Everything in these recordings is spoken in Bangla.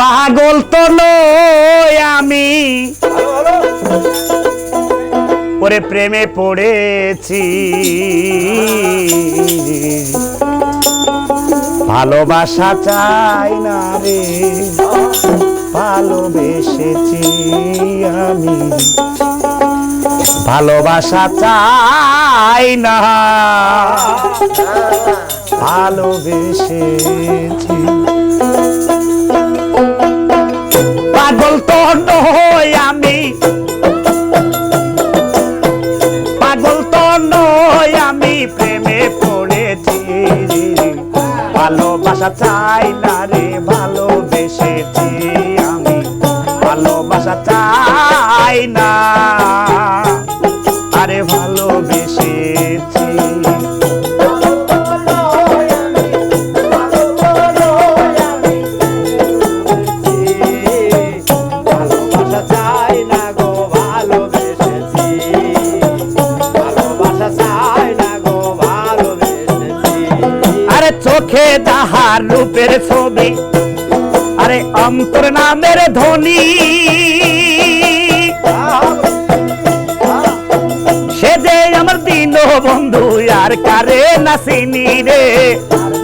পাগল তো আমি। ওরে প্রেমে পড়েছি। ভালোবাসা চাই না রে, ভালোবেসেছি আমি। ভালোবাসা চাই না, ভালোবেসেছি। ভালোবাসা চাই চোখে তাহার রূপের ছবি। আরে অন্তর নামের ধ্বনি। সে যে আমার দিন বন্ধু, আর কারে নাসিনি রে?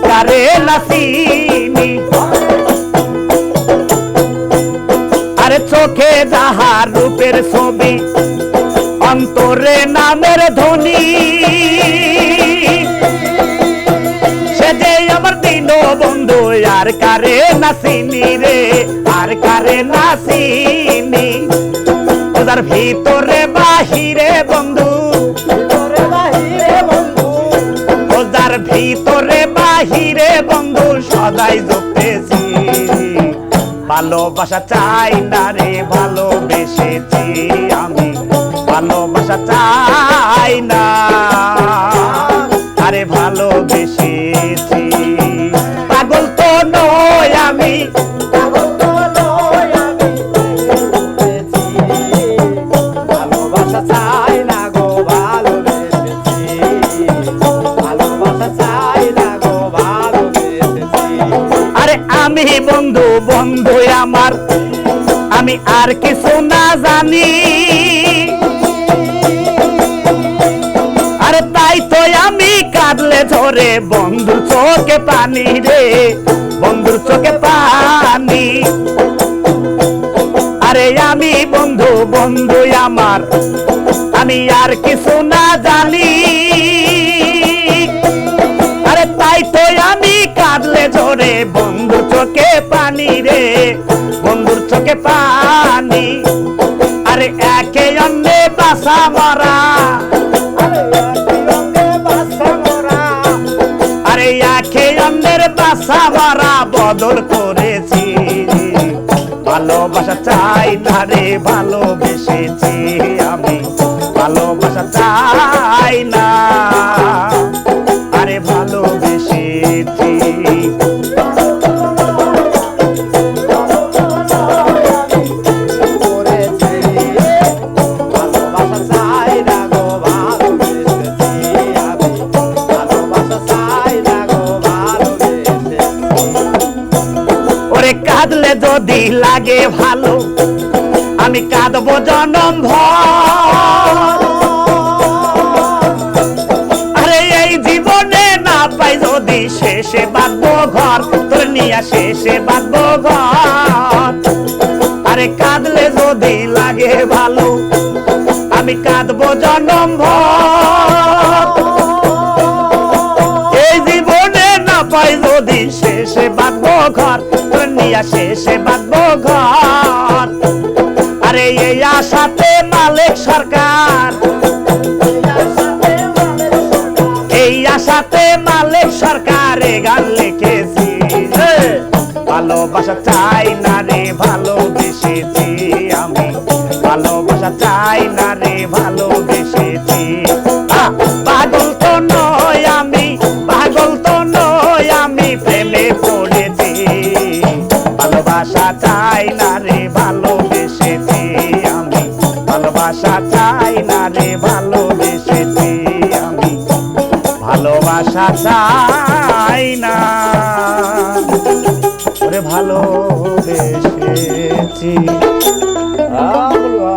কারে নাসিনি? আরে চোখে যাহার রূপের ছবি। অন্তরে নামের কারে নাসিনি রে? আর কারে নাসিনি? তার ভিতরে বাহিরে বন্ধু। ওজার ভিতরে বাহিরে বন্ধু, সদাই জপতেছি ভালোবাসা চাই না রে, ভালোবেসেছি আমি। ভালোবাসা চাই না। আমার, আমি আর কিছু না জানি। আরে তাই তো আমি কাঁদলে ঝরে বন্ধুর চোখে পানি রে, বন্ধুর চোখে পানি। আরে আমি বন্ধু বন্ধু আমার, আমি আর কিছু না জানি। আরে তাই তো আমি কাঁদলে ঝরে বন্ধুর চোখে পানি রে চোখে পানি। আরে একে অন্যে বাসা মারা। আরে একে অন্যের বাসা মারা বদল করেছি। ভালোবাসা চাই তারে রে কাঁদবো জনম আরে এই জীবনে না পাই যদি শেষে বাঁধবো ঘর, তোর নিয়া শেষে বাঁধবো ঘর। আরে কাঁদলে যদি লাগে ভালো, আমি কাঁদবো জনম এই জীবনে না পাই যদি শেষে বাঁধবো ঘর, তোর নিয়া শেষে ঘর আরে এই আশাতে মালিক সরকার। এই আশাতে মালিক সরকার গান লিখেছি! ভালোবাসা চাই না রে ভালোবেসেছি আমি। ভালোবাসা চাই না রে ভালোবেসেছি। চাই না। ওরে ভালো ভালোবেসেছি আ বলবা